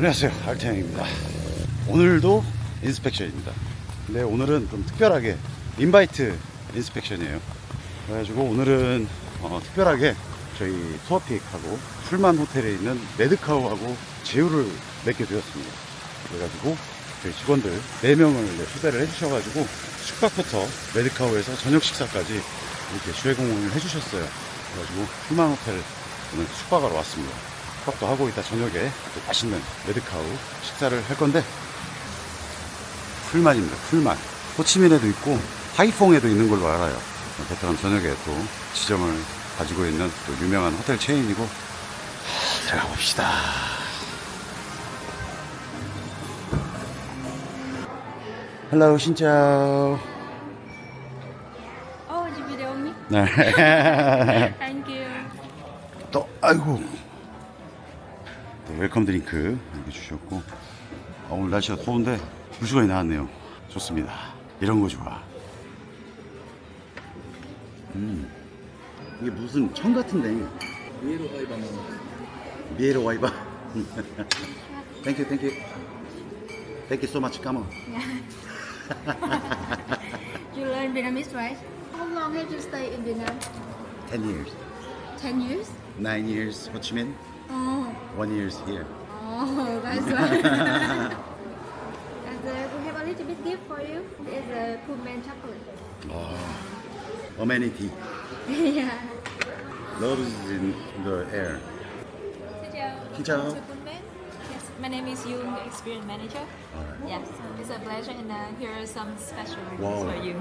안녕하세요. 알태양입니다. 오늘도 인스펙션입니다. 근데 오늘은 좀 특별하게 인바이트 인스펙션이에요. 그래가지고 오늘은 어, 특별하게 저희 투어픽하고 풀만 호텔에 있는 메드카우하고 제휴를 맺게 되었습니다. 그래가지고 저희 직원들 4명을 초대를 해주셔가지고 숙박부터 메드카우에서 저녁 식사까지 이렇게 주례공을 해주셨어요. 그래가지고 풀만 호텔 오늘 숙박하러 왔습니다 숙박도 하고 이따 저녁에 또 맛있는 메드카우 식사를 할 건데 풀만입니다 풀만 호치민에도 있고 하이퐁에도 있는 걸로 알아요 베트남 저녁에 또 지점을 가지고 있는 또 유명한 호텔 체인이고 하, 들어가 봅시다 헬로 신짜오 video me. 네. Thank you. 또 아이고 또 웰컴 드링크 이렇게 주셨고 아, 오늘 날씨가 더운데 물수건이 나왔네요 좋습니다 이런 거 좋아 음 이게 무슨 청 같은데 위로 가이바 미에로 와이바 땡큐 땡큐 땡큐 so much come on You learn Vietnamese, right? How long have you stayed in Vietnam? 10 years 10 years? 9 years Ho Chi Minh Oh, 1 years here oh that's right. and uh, we have a little bit gift for you. It's a Pullman chocolate. 아, amenity yeah. love is in the air Xin chào. Xin chào. Welcome to Pullman. Yes, my name is Yoon, the experience manager. Alright. Yes, it's a pleasure, and uh, here are some special rewards Wow. for you.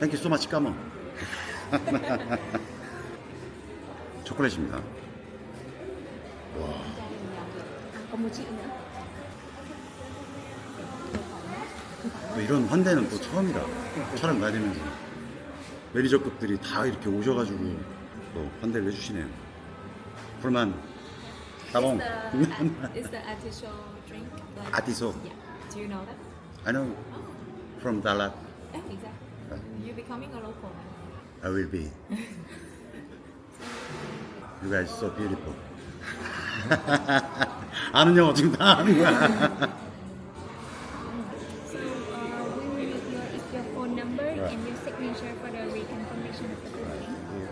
땡큐 so much come on 초콜릿입니다 Còn một chị nữa. 또 이런 환대는 또 처음이다. 촬영 다니면서 매니저급들이 다 이렇게 오셔가지고 또 환대를 해주시네요. 불만 따봉. It's the, artificial drink. like- Artiso. Yeah. Do you know that? I know from Dalat. Oh, exactly. You're becoming a local. I will be. You guys so beautiful. 아는 영어 지금 다 하는 거야. So uh, we will need your, your phone number Right. and your signature for the reconfirmation of the booking. Thank you.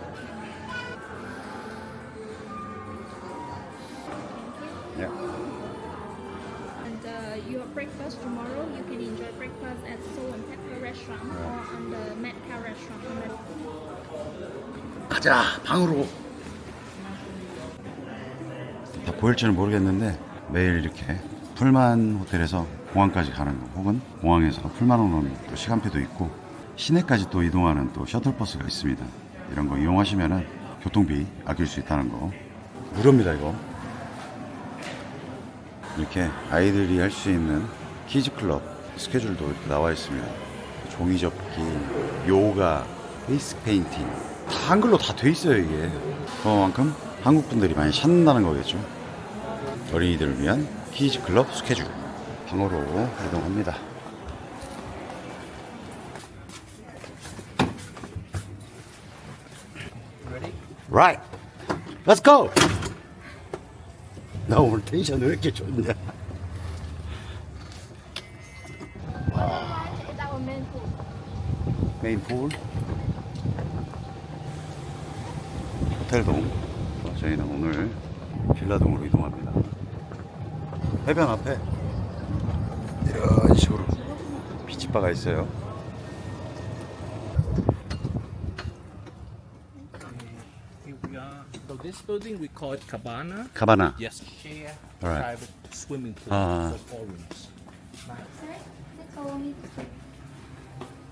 Yeah. And uh, your breakfast tomorrow, you can enjoy breakfast at Soul and Pepper restaurant or on the Metca restaurant. On the 가자 방으로 보일지는 모르겠는데 매일 이렇게 풀만 호텔에서 공항까지 가는 거 혹은 공항에서 풀만 오는 또 시간표도 있고 시내까지 또 이동하는 또 셔틀버스가 있습니다. 이런 거 이용하시면은 교통비 아낄 수 있다는 거. 무료입니다 이거. 이렇게 아이들이 할 수 있는 키즈클럽 스케줄도 이렇게 나와 있습니다. 종이 접기, 요가, 페이스 페인팅. 다 한글로 다 돼 있어요 이게. 그만큼 한국 분들이 많이 찾는다는 거겠죠 어린이들을 위한 키즈 클럽 스케줄 방으로 이동합니다. Right. 나 오늘 텐션 왜 이렇게 좋냐. 메인 풀 호텔동. 어, 저희는 오늘 빌라동으로 이동합니다 해변 앞에 이런 식으로 비치바가 있어요 Here we are. So this building we call it cabana. 가바나 Yes. Share Alright. private swimming pool Ah. for four rooms. Sorry, that's only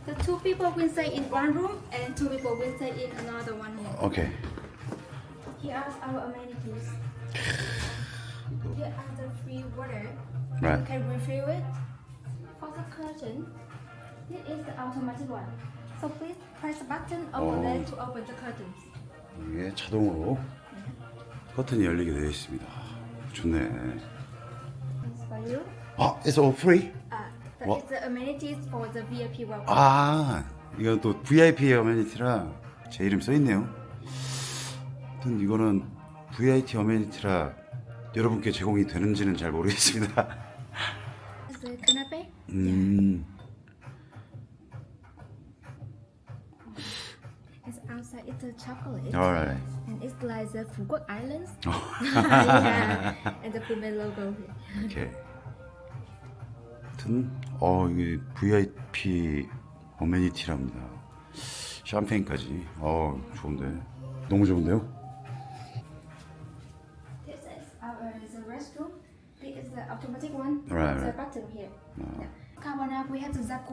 the two people will stay in one room and two people will stay in another one room. 오케이 Here are our amenities. Are the free water. Right. You can refill it. For the curtain, this is the automatic one. So please press the button over Oh. there to open the curtains. 이게 자동으로 커튼이 열리게 되어 있습니다 좋네 It's for you. 아, it's all free? Uh, that What? is the amenities for the VIP welcome. 아, 이건 또 VIP 어메니티라 제 이름 써 있네요. 하여튼 이거는 VIP 어메니티라 여러분께 제공이 되는지는 잘 모르겠습니다. The canapé? 음, It's outside. It's a chocolate. alright. And it's like the Phuket Islands. 어. yeah. And the Phuket logo. 이렇게. 하여튼 어 이게 VIP 어메니티랍니다. 샴페인까지. 어 좋은데. 너무 좋은데요?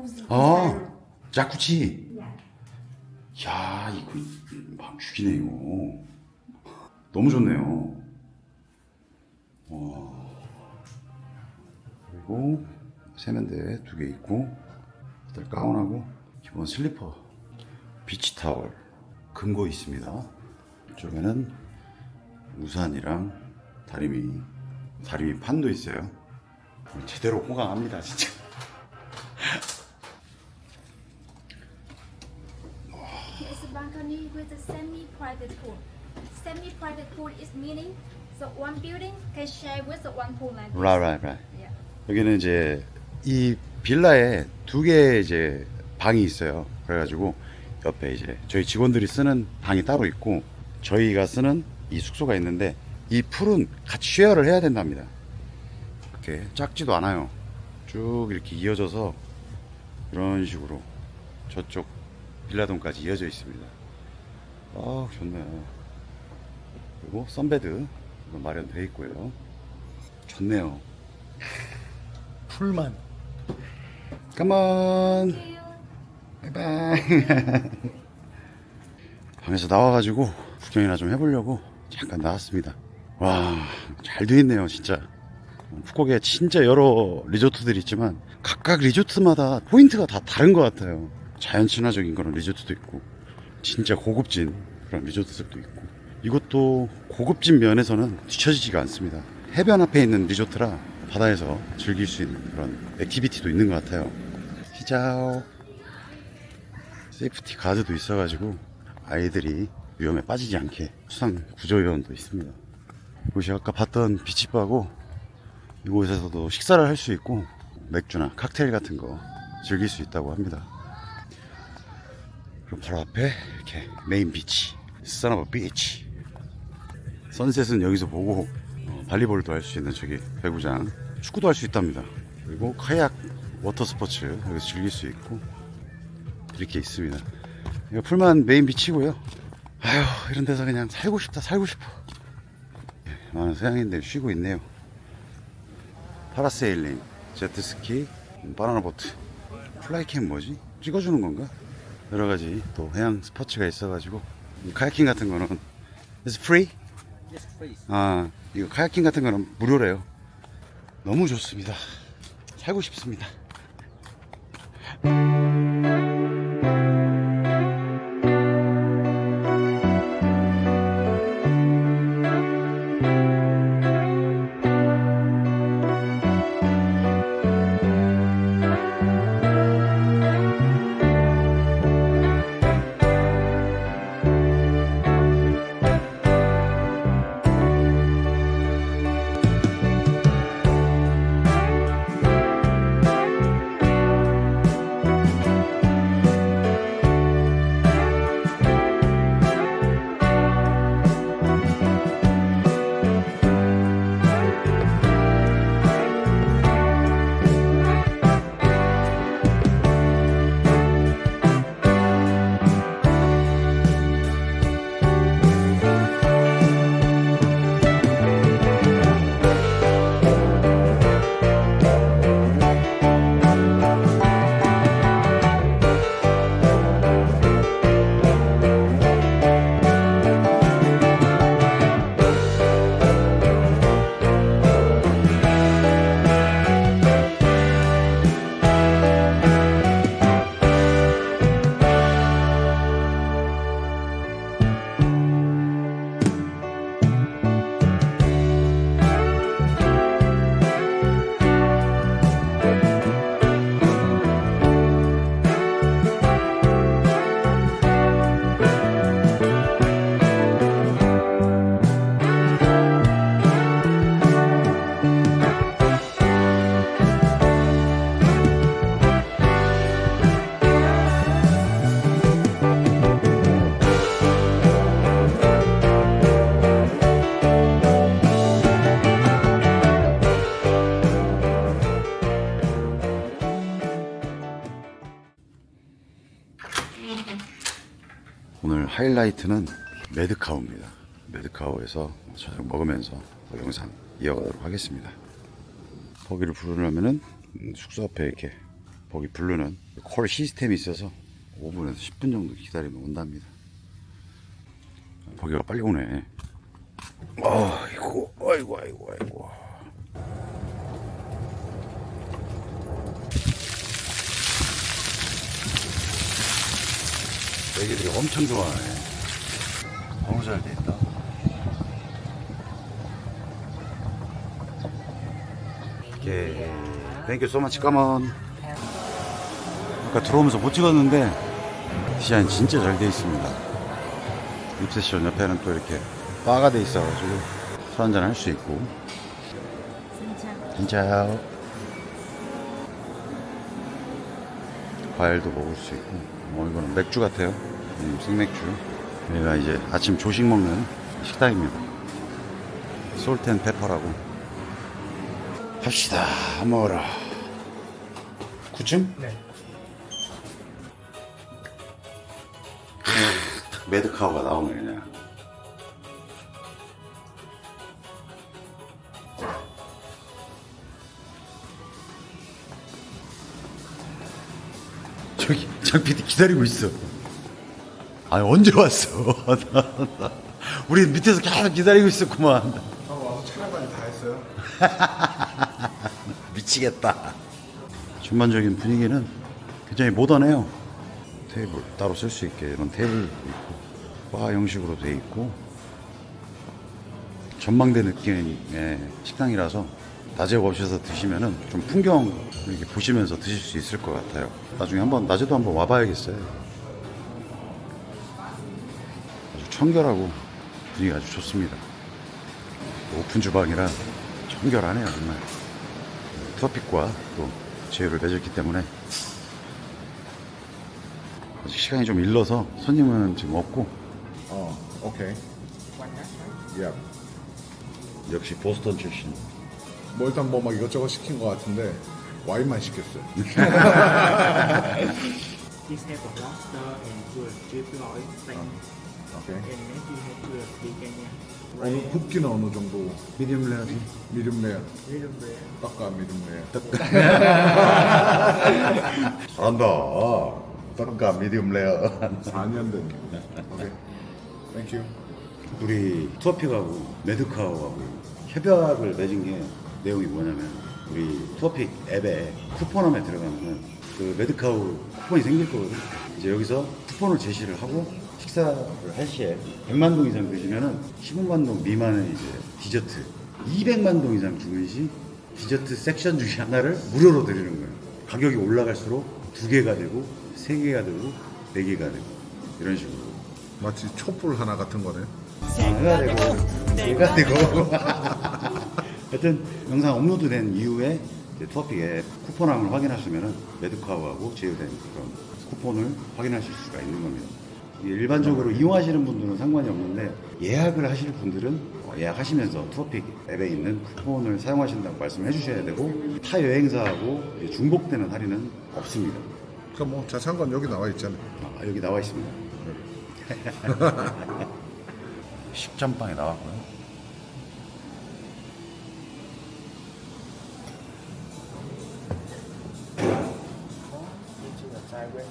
Jacuzzi. 어, 자쿠치. Yeah. 야 이거 막 죽이네 이거. 너무 좋네요. 와. 그리고 세면대 두 개 있고 일단 가운하고 기본 슬리퍼 비치 타월 금고 있습니다. 이쪽에는 우산이랑 다리미 다리미 판도 있어요. 제대로 호강합니다 진짜. Here is a with a semi-private pool. Semi-private pool is meaning the one building can share with the one pool like this. Right, right, right. Yeah. 여기는 이제 이 빌라에 두개 이제 방이 있어요. 그래가지고 옆에 이제 저희 직원들이 쓰는 방이 따로 있고 저희가 쓰는 이 숙소가 있는데 이 풀은 같이 쉐어를 해야 된답니다. 이렇게 작지도 않아요. 쭉 이렇게 이어져서 이런 식으로 저쪽 빌라동까지 이어져 있습니다. 아 좋네요. 그리고 선베드 마련되어 있고요. 좋네요. 풀만. Come on. 바이바이. 방에서 나와가지고 구경이나 좀 해보려고 잠깐 나왔습니다. 와, 잘 돼 있네요, 진짜. 푸콕에 진짜 여러 리조트들이 있지만 각각 리조트마다 포인트가 다 다른 것 같아요. 자연 친화적인 그런 리조트도 있고 진짜 고급진 그런 리조트들도 있고 이것도 고급진 면에서는 뒤처지지가 않습니다. 해변 앞에 있는 리조트라 바다에서 즐길 수 있는 그런 액티비티도 있는 것 같아요. 히자오 세이프티 가드도 있어가지고 아이들이 위험에 빠지지 않게 수상 구조요원도 있습니다. 이곳이 아까 봤던 비치바고 이곳에서도 식사를 할 수 있고 맥주나 칵테일 같은 거 즐길 수 있다고 합니다. 바로 앞에 이렇게 메인 비치, 서너버 비치. 선셋은 여기서 보고 어, 발리볼도 할 수 있는 저기 배구장, 축구도 할 수 있답니다. 그리고 카약 워터 스포츠 여기서 즐길 수 있고 이렇게 있습니다. 이거 풀만 메인 비치고요. 아휴 이런 데서 그냥 살고 싶다 살고 싶어. 예, 많은 서양인들 쉬고 있네요. 파라세일링, 제트스키, 바나나 보트, 플라이캠 뭐지? 찍어주는 건가? 여러 가지 또 해양 스포츠가 있어가지고 이 카야킹 같은 거는 it's free? 아 이거 카야킹 같은 거는 무료래요. 너무 좋습니다. 살고 싶습니다. 하이라이트는 매드카우입니다. 매드카우에서 저녁 먹으면서 영상 이어가도록 하겠습니다. 버기를 부르려면은 음, 숙소 앞에 이렇게 버기 부르는 콜 시스템이 있어서 5분에서 10분 정도 기다리면 온답니다. 버기가 빨리 오네. 아이고, 아이고, 아이고, 아이고. 애기들이 엄청 좋아하네. 너무 잘 돼 있다. 오케이. 땡큐 소마치 까먼. 아까 들어오면서 못 찍었는데 디자인 진짜 잘 돼 있습니다. 입세션 옆에는 또 이렇게 바가 돼 있어가지고 술 한잔 할 수 있고. 진짜. 과일도 먹을 수 있고. 어, 이거는 맥주 같아요. 음, 생맥주. 여기가 이제 아침 조식 먹는 식당입니다. 솔텐 페퍼라고. 합시다. 먹어라. 9층? 네. 매드카우가 나오네, 그냥. 저기, 장 PD 기다리고 있어. 아니, 언제 왔어? 우리 밑에서 계속 기다리고 있었구만. 아, 와서 촬영까지 다 했어요. 미치겠다. 전반적인 분위기는 굉장히 모던해요. 테이블 따로 쓸 수 있게 이런 테이블도 있고 바 형식으로 돼 있고 전망대 느낌의 식당이라서 낮에 오셔서 드시면은 좀 풍경 이렇게 보시면서 드실 수 있을 것 같아요. 나중에 한번 낮에도 한번 와봐야겠어요. 청결하고 분위기가 아주 좋습니다. 오픈 주방이라 청결하네요 정말. 트로픽과 또 제휴를 맺었기 때문에 아직 시간이 좀 일러서 손님은 지금 없고 어, 오케이. 야, 역시 보스턴 출신 뭐 일단 뭐 막 이것저것 시킨 것 같은데 와인만 시켰어요. This have a lobster and good drip oil thing. 오케이. Vegan. 어느 굽기는 어느 정도? 미디움 레어. Little bit. 닦아 미름 레어. 잘한다 떡가 미디움 레어 4년 된. 오케이. 땡큐. 우리 투어픽하고 매드카우하고 협약을 맺은 게 내용이 뭐냐면 우리 투어픽 앱에 쿠폰함에 들어가면은 그 매드카우 쿠폰이 생길 거거든. 이제 여기서 쿠폰을 제시를 하고 식사를 할 시에 100만 동 이상 드시면은 15만 동 미만의 이제 디저트 200만 동 이상 주문 시 디저트 섹션 중에 하나를 무료로 드리는 거예요. 가격이 올라갈수록 두 개가 되고 세 개가 되고 네 개가 되고 이런 식으로. 마치 촛불 하나 같은 거네. 해가 되고 얘가 되고 하여튼 영상 업로드된 이후에 이제 투어픽 앱 쿠폰함을 확인하시면 매드카우하고 제휴된 그런 쿠폰을 확인하실 수가 있는 겁니다 일반적으로 이용하시는 분들은 상관이 없는데 예약을 하실 분들은 어, 예약하시면서 투어픽 앱에 있는 쿠폰을 사용하신다고 말씀해 주셔야 되고 타 여행사하고 중복되는 할인은 없습니다 그러니까 뭐 자산관 여기 나와 있잖아요. 아, 여기 나와 있습니다 나왔고요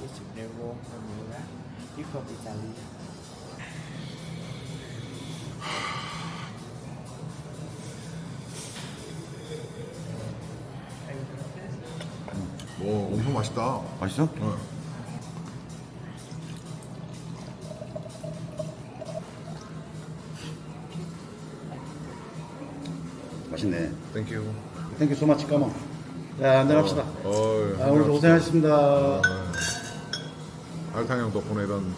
it's Nero Mura. You from Italy. 뭐 엄청 맛있다. 맛있어? 어. 맛있네 땡큐. 땡큐 소마치 까먹 자 한잔합시다 어, 아, 오늘도 고생하셨습니다 알탕 형도 보내던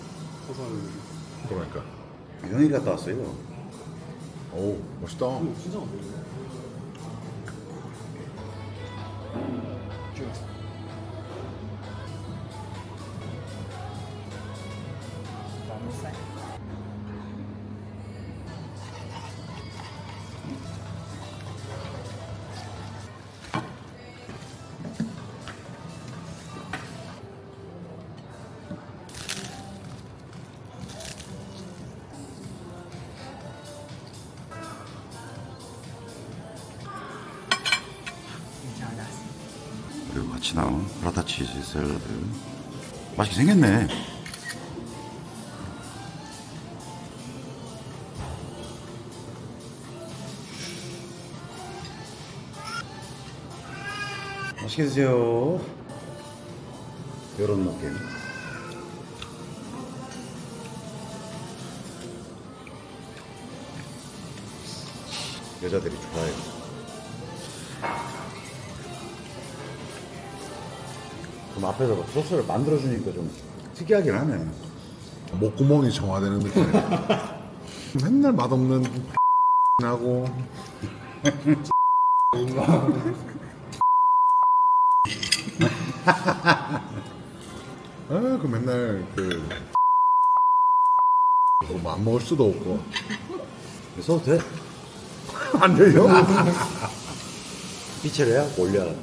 그러니까. 연일 갔다 왔어요 오 멋있다. From the side. 같이 나온 브라타 치즈 샐러드. 맛있게 생겼네. 맛있게 드세요. 요런 느낌. 여자들이 좋아해요 앞에서 뭐 소스를 만들어주니까 좀 특이하긴 하네 목구멍이 정화되는 느낌이야. 맨날 맛없는 하고 아, 그 맨날 그 그거 뭐안 먹을 수도 없고 써도 돼? 안 돼요? 삐체래야? 올려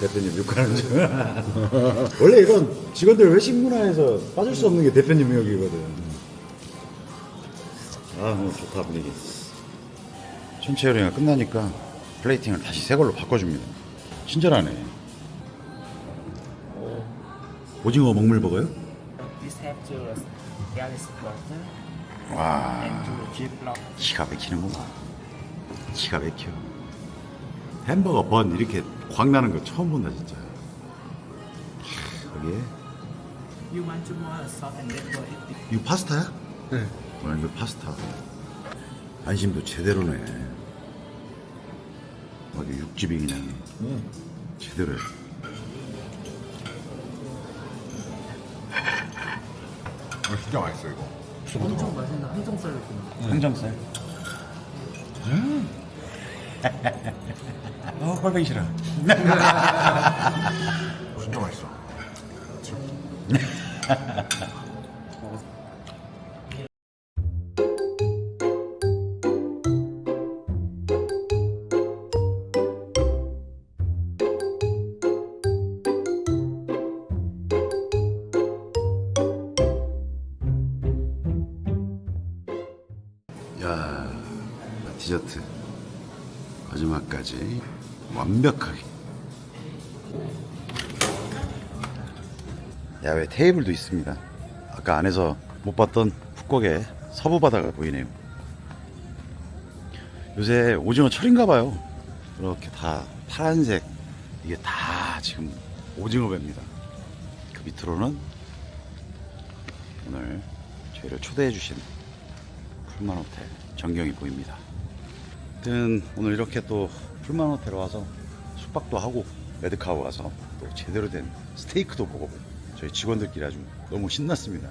대표님 욕하는 줄 원래 이런 직원들 외식 문화에서 빠질 수 없는 게 대표님 역이거든. 아 오늘 좋다 분위기. 전체 요리가 끝나니까 플레이팅을 다시 새 걸로 바꿔줍니다. 친절하네. 오징어 먹물 버거요? This have to garlic butter 와. And to ziplock. 기가 막히는구만. 기가 막혀 햄버거 번 이렇게 광 나는 거 처음 본다 진짜. 여기에 You want to more salt and pepper it 이거 파스타야? 네. 와 이거 파스타. 안심도 제대로네. 와 이거 육즙이 그냥 제대로야. 아, 진짜 맛있어 이거. 엄청 맛있는 항정살이구나. 항정살? 음. 어 꼴보기 싫어. 진짜 맛있어 완벽하게. 야외 테이블도 있습니다. 아까 안에서 못 봤던 북곡의 서부 바다가 보이네요. 요새 오징어 철인가 봐요. 이렇게 다 파란색 이게 다 지금 오징어 배입니다. 그 밑으로는 오늘 저희를 초대해 주신 풀만 호텔 전경이 보입니다. 아무튼 오늘 이렇게 또 풀만 호텔 와서 숙박도 하고 레드카우 와서 또 제대로 된 스테이크도 먹어보고 저희 직원들끼리 아주 너무 신났습니다.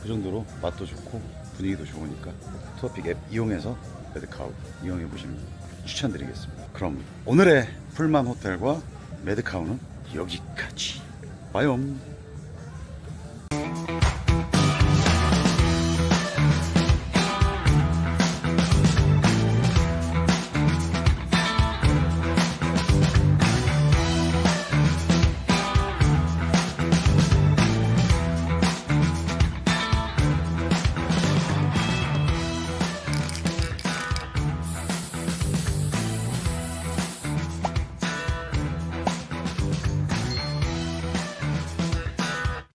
그 정도로 맛도 좋고 분위기도 좋으니까 투어픽 앱 이용해서 레드카우 이용해 보시면 추천드리겠습니다. 그럼 오늘의 풀만 호텔과 레드카우는 여기까지. 빠염.